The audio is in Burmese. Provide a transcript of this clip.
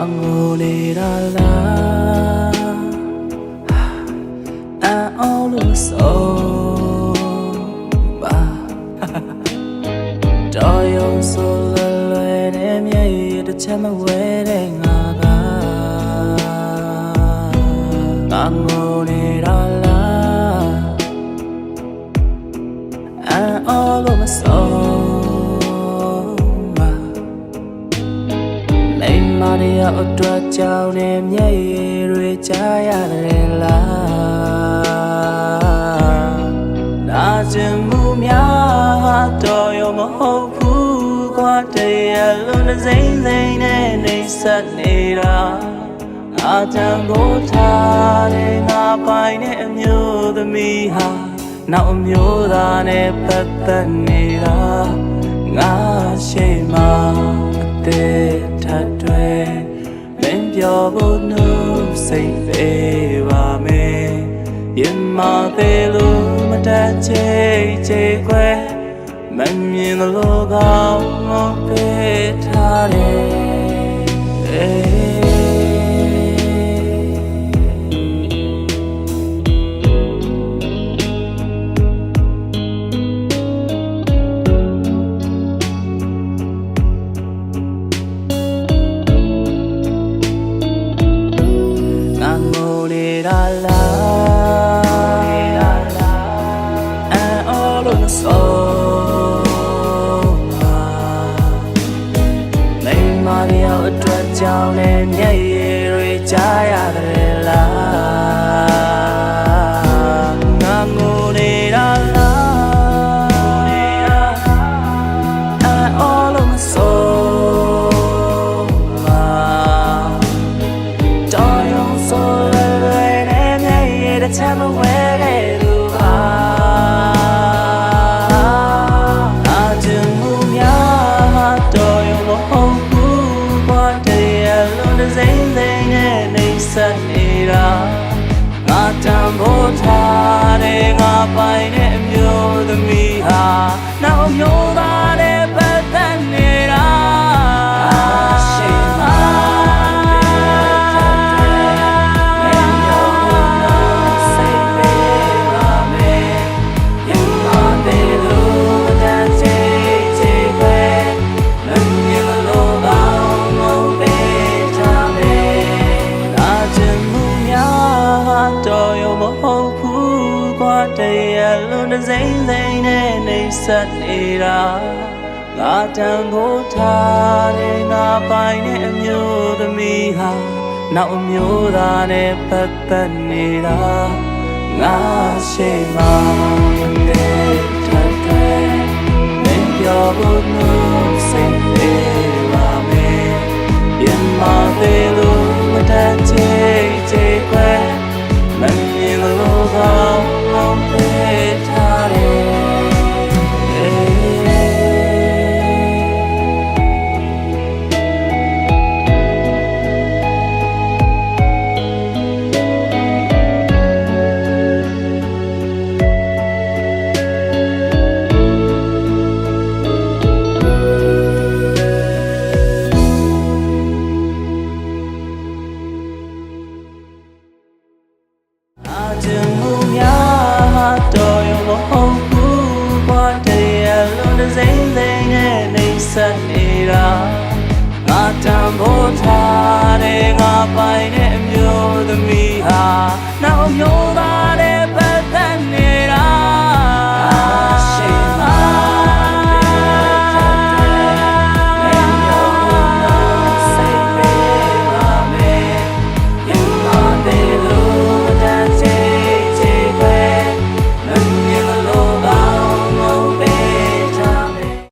ငါငိုနေတာလားအန်အောလို့ဆုံးပါတော်ရုံဆိုလွယ်လွယ်နဲ့မျက်ရည်တစ်ချက်မဝဲတဲ့ငါကငါငိုနေတာလားအန်အောလို့မဆုံး မိမရရအတွက်ကြောင့်နဲ့မျက်ရည်တွေကြားရတယ်လားနာကျင်မှုများတော့ရမဟုတ်ဘူးကွာတရားလုံးတစ်စိမ့်စိမ့်နဲ့နေဆက်နေတာအာတံကိုထားတဲ့ငါပိုင်တဲ့အမျိုးသမီးဟာနောက်အမျိုးသားနဲ့ပတ်သက်နေတာငါရှိမှအသေးထပ်တွေမင်း ပြောဖို့နှုတ်စိတ်ပေးပါမယ်ရင်မသေးလို့မတတ်ချေချေခွဲမမြင်လို့ကောင်းမပေးထားတယ် န်အော်လို့ဆုံးပါမိမရရောက်အတွက်ကြောင့်လည်းမျက်ရည်တွေကြားရတယ်လားငါငိုနေတာလားအန်အော်လို့ဆုံးပါတော်ရုံဆိုလွယ်လွယ်နဲ့မျက်ရည်တစ်ချက်မဝဲခဲ့ စ်စိမ့်စိမ့်နဲ့နေဆက်နေတာငါတံဖို့ထားတဲ့ငါပိုင်တဲ့အမျိုးသမီးဟာနောက်အမျိုးသား တရားလုံးတစ်စိမ့်စိမ့်နဲ့နေဆက်နေတာငါတံဖို့ထားတဲ့ငါပိုင်တဲ့အမျိုးသမီးဟာနောက်အမျိုးသားနဲ့ပတ်သက်နေတာငါရှိမှ ဆက်နေတာငါတံဖို့ထား